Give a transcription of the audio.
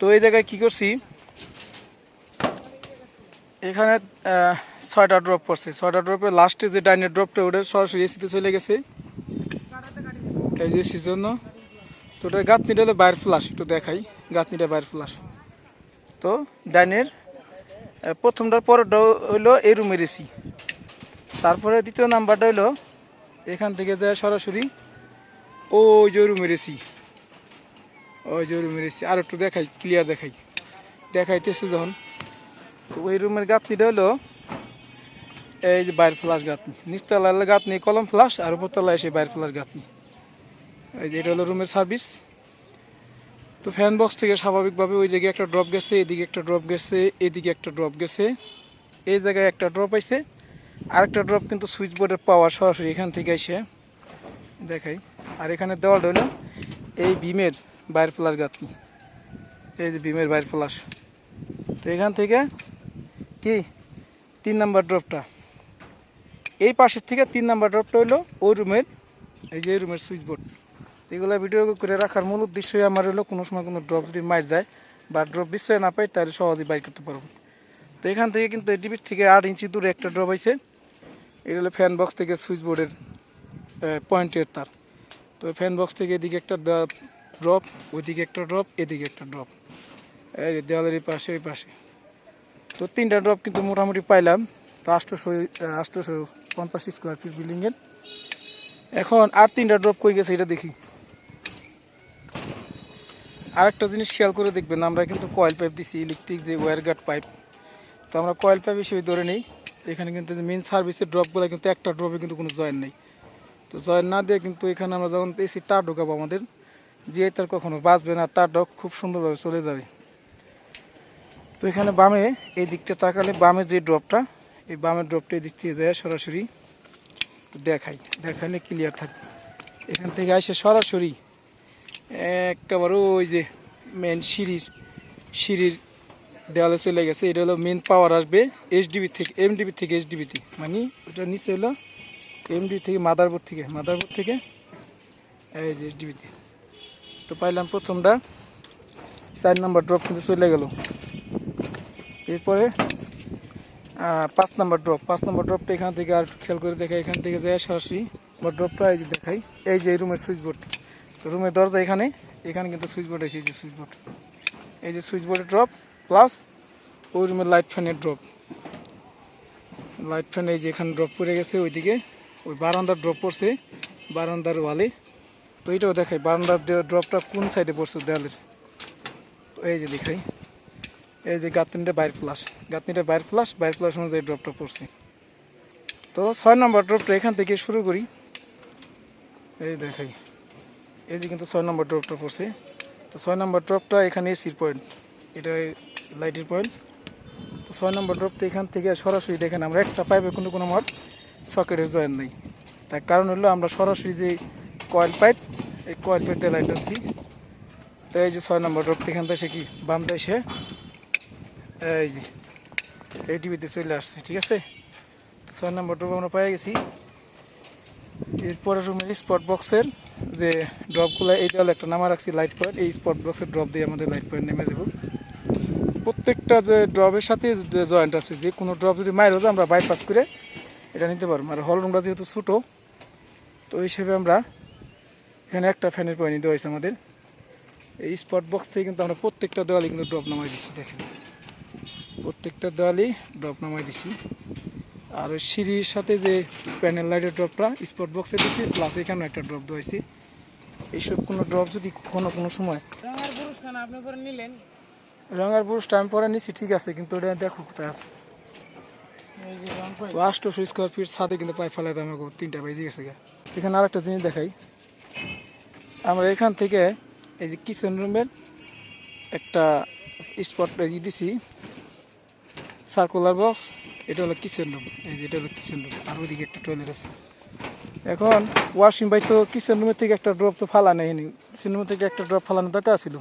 তো এই জায়গায় কি করছি? এখানে ছয়টা ড্রপ করছে। ছয়টা ড্রপে লাস্টে যে ডাইনের ড্রপটা ওটা সরাসরি এসিতে চলে গেছে। এই যে এসির জন্য। তো ওটা গাঁথনিটা হলো বাইর ফ্লাশ একটু দেখাই। গাঁথনিটা বাইর ফ্লাশ তো ডাইনের প্রথমটার পরেরটা হইল এই রুমের এসি তারপরে দ্বিতীয় নাম্বারটা হইল এখান থেকে যায় সরাসরি ওই যে রুমের এসি ওই যে রুমের এসি আর একটু দেখাই ক্লিয়ার দেখাই। দেখাইতেছি যখন। ওই রুমের গাঁথনিটা হলো, এই যে বাইর ফ্লাশ গাঁথনি। নিচতলা গাঁথনি কলম ফ্লাশ, আর উপরতলা এসে বাইর ফ্লাশ গাঁথনি। এই যে এটা হলো রুমের সার্ভিস। তো ফ্যান বক্স থেকে স্বাভাবিকভাবে ওই জায়গায় একটা ড্রপ গেছে, এদিকে একটা ড্রপ গেছে, এদিকে একটা ড্রপ গেছে। এই জায়গায় একটা ড্রপ আইছে। আরেকটা ড্রপ কিন্তু সুইচ বোর্ডের পাওয়ার সরাসরি এখান থেকে এসে দেখাই। আর এখানে দেওয়ালটা হলো এই বিমের বাইর ফ্লাশ গাঁথনি এই যে ভীমের বাইর ফ্লাশ। তো এখান থেকে কি? তিন নাম্বার ড্রপটা। এই পাশের থেকে তিন নাম্বার ড্রপটা হলো ওই রুমের, এই যে রুমের সুইচ বোর্ড। এগুলো ভিডিও করে রাখার মূল উদ্দেশ্যই আমার হলো কোনো সময় কোনো ড্রপ যদি মাইজ দেয় বা ড্রপ বিশ্রয় না পাই তাহলে সহজেই বাইর করতে পারব। তো এখান থেকে কিন্তু এডিবির থেকে আট ইঞ্চি দূরে একটা ড্রপ আছে এটা হলো ফ্যান বক্স থেকে সুইচ বোর্ডের পয়েন্টের তার। তো ফ্যান বক্স থেকে এদিকে একটা ড্রপ ওইদিকে একটা ড্রপ এদিকে একটা ড্রপ এই যে দেওয়ালের এই পাশে, ওই পাশে। তো তিনটা ড্রপ কিন্তু মোটামুটি পাইলাম। তো আষ্টশো আষ্টশো পঞ্চাশ স্কোয়ার ফিট বিল্ডিংয়ের এখন আর তিনটা ড্রপ কই গেছে এটা দেখি। আরেকটা জিনিস খেয়াল করে দেখবেন, আমরা কিন্তু কয়েল পাইপ দিছি ইলেকট্রিক যে ওয়্যার গার্ড পাইপ তো আমরা কয়েল পাইপ হিসেবে ধরে নিই। এখানে কিন্তু মেন সার্ভিসের ড্রপগুলো কিন্তু একটা ড্রপে কিন্তু কোনো জয়েন নেই। তো জয়েন না দিয়ে কিন্তু এখানে আমরা যখন এসি তার ঢোকাবো আমাদের যে তার কখনো বাঁচবে না তারটাও খুব সুন্দরভাবে চলে যাবে। তো এখানে বামে এই দিকটা তাকালে বামে যে ড্রপটা, এই বামের ড্রপটা এই দিক থেকে যায় সরাসরি দেখাই, দেখাইলে ক্লিয়ার থাকবে এখান থেকে আসে সরাসরি একেবারে ওই যে মেন সিঁড়ির সিঁড়ির দেওয়ালে চলে গেছে। এটা হলো মেন পাওয়ার আসবে এইচডিবি থেকে এমডিবি থেকে এইচডিবিতে মানে ওটা নিচে হলো এমডিবি থেকে মাদারবোর্ড থেকে মাদারবোর্ড থেকে এই যে এইচডিবিতে তো পাইলাম প্রথমটা। চার নাম্বার ড্রপ কিন্তু চলে গেল। এরপরে পাঁচ নাম্বার ড্রপ পাঁচ নাম্বার ড্রপটা এখান থেকে আর খেয়াল করে দেখাই, এখান থেকে যায় সরাসরি। বা ড্রপটা এই যে দেখাই, এই যে রুমের সুইচ বোর্ড রুমের দরজা এখানে এখানে কিন্তু সুইচ বোর্ড এসে যে সুইচ বোর্ড এই যে সুইচ বোর্ডের ড্রপ প্লাস ওই রুমের লাইট ফ্যানের ড্রপ লাইট ফ্যান এই যে এখানে ড্রপ পড়ে গেছে, ওইদিকে। ওই বারান্দার ড্রপ পড়ছে, বারান্দার ওয়ালে তো এইটাও দেখাই, বারান্দার ড্রপটা কোন সাইডে পড়ছে দেওয়ালের তো এই যে দেখাই, এই যে গাঁথনিটা বাইর ফ্লাশ গাঁথনিটা বাইর ফ্লাশ বাইর ফ্লাশ অনুযায়ী ড্রপটা পড়ছে। তো ছয় নম্বর ড্রপটা এখান থেকে শুরু করি। এই দেখাই, এই যে কিন্তু ছয় নম্বর ড্রপটা পড়ছে। তো ছয় নম্বর ড্রপটা এখানে এসির পয়েন্ট এটা লাইটের পয়েন্ট তো ছয় নম্বর ড্রপটা এখান থেকে সরাসরি দেখেন, আমরা একটা পাইপে কোনো কোনো আমার সকেটের জয়েন নেই। তার কারণ হলো আমরা সরাসরি যে কয়েল পাইপ, এই কয়েল পাইপ দিয়ে লাইট আছি তো এই যে ছয় নম্বর ড্রপটা এখান থেকে কি বাম দেশে? এই যে, এই টিভিতে চলে আসছে, ঠিক আছে? ছয় নম্বর ড্রপ আমরা পেয়ে গেছি। এরপরে রুমের স্পট বক্সের যে ড্রপগুলো এই দেওয়ালে একটা নামা রাখছি লাইট পয়েন্ট এই স্পট বক্সের ড্রপ দিয়ে আমাদের লাইট পয়েন্ট নেমে দেবো প্রত্যেকটা যে ড্রপের সাথে জয়েন্ট আছে, যে কোনো ড্রপ যদি মাইর হতো আমরা বাইপাস করে এটা নিতে পারব। আর হল রুমটা যেহেতু ছোটো, তো হিসেবে আমরা এখানে একটা ফ্যানের পয়েন্ট দেওয়া হয়েছে আমাদের। এই স্পট বক্স থেকে কিন্তু আমরা প্রত্যেকটা দেওয়ালে কিন্তু ড্রপ নামাই দিচ্ছি দেখেন। প্রত্যেকটা দেওয়ালেই ড্রপ নামাই দিছি আর ওই সিঁড়ির সাথে যে প্যানেল লাইটের ড্রপটা স্পট বক্সে দিচ্ছি প্লাস এখানে একটা ড্রপ দেওয়াইছি এইসব কোনো ড্রপ যদি কোনো কোনো সময় রঙের খান আপনি পরে নিলেন। রঙের পুরুষ টাইম পরে নিছি ঠিক আছে কিন্তু ওটা দেখো কোথায় আছে। আটশোশো স্কোয়ার ফিট ছাদে কিন্তু পাইপ ফেলাতে আমাকে তিনটা বেজে গেছে। এখানে আর একটা জিনিস দেখাই। আমরা এখান থেকে এই যে কিচেন রুমের একটা স্পট রেজি দিছি। সার্কুলার বক্স এটা হলো কিচেন রুম এই যে এটা হলো কিচেন রুম আর ওইদিকে একটা টয়লেট আছে। এখন ওয়াশিং বাই তো কিচেন রুমের থেকে একটা ড্রপ তো ফালা নেয়নি কিচেন রুমের থেকে একটা ড্রপ ফালানো দরকার ছিল।